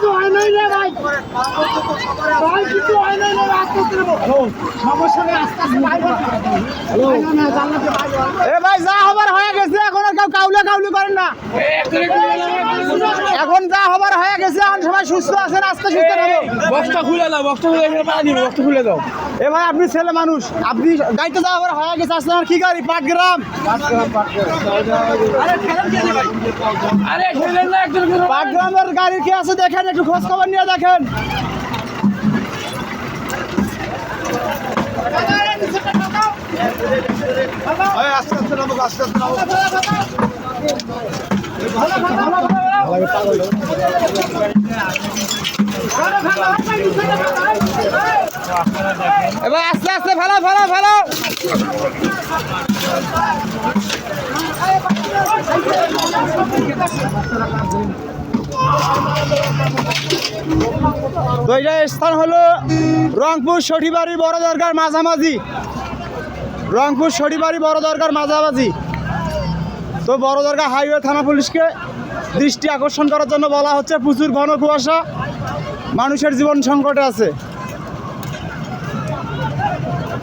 হয় ভাই হয় যা হবার হয়ে গেছে এখন আর কেউ কাউলে কাউলি করেন না এখন যা হবার হয়ে গেছে এখন সবাই সুস্থ আছেন আস্তে সুস্থ নেব বক্সটা খুলে দাও বক্সটা খুলে এখানে পানি দিবে বক্সটা খুলে দাও। এ ভাই আপনি ছেলে মানুষ আপনি গাড়িতে যা হবার হয়ে গেছে আসলে আর কি গাড়ি? পাটগ্রাম আরে ঠেলেন না একজন পাটগ্রামের গাড়ি কি আছে দেখেন একটু খোঁজ খবর নিয়ে দেখেন। এবার আস্তে আস্তে ভালো ভালো ভালো স্থান হলো রংপুর সঠিবাড়ি বড় দরকার মাঝামাঝি। রংপুর সঠিবাড়ি বড় দরকার মাঝামাঝি। তো বড় দরকার হাইওয়ে থানা পুলিশকে দৃষ্টি আকর্ষণ করার জন্য বলা হচ্ছে প্রচুর ঘন কুয়াশা মানুষের জীবন সংকটে আছে।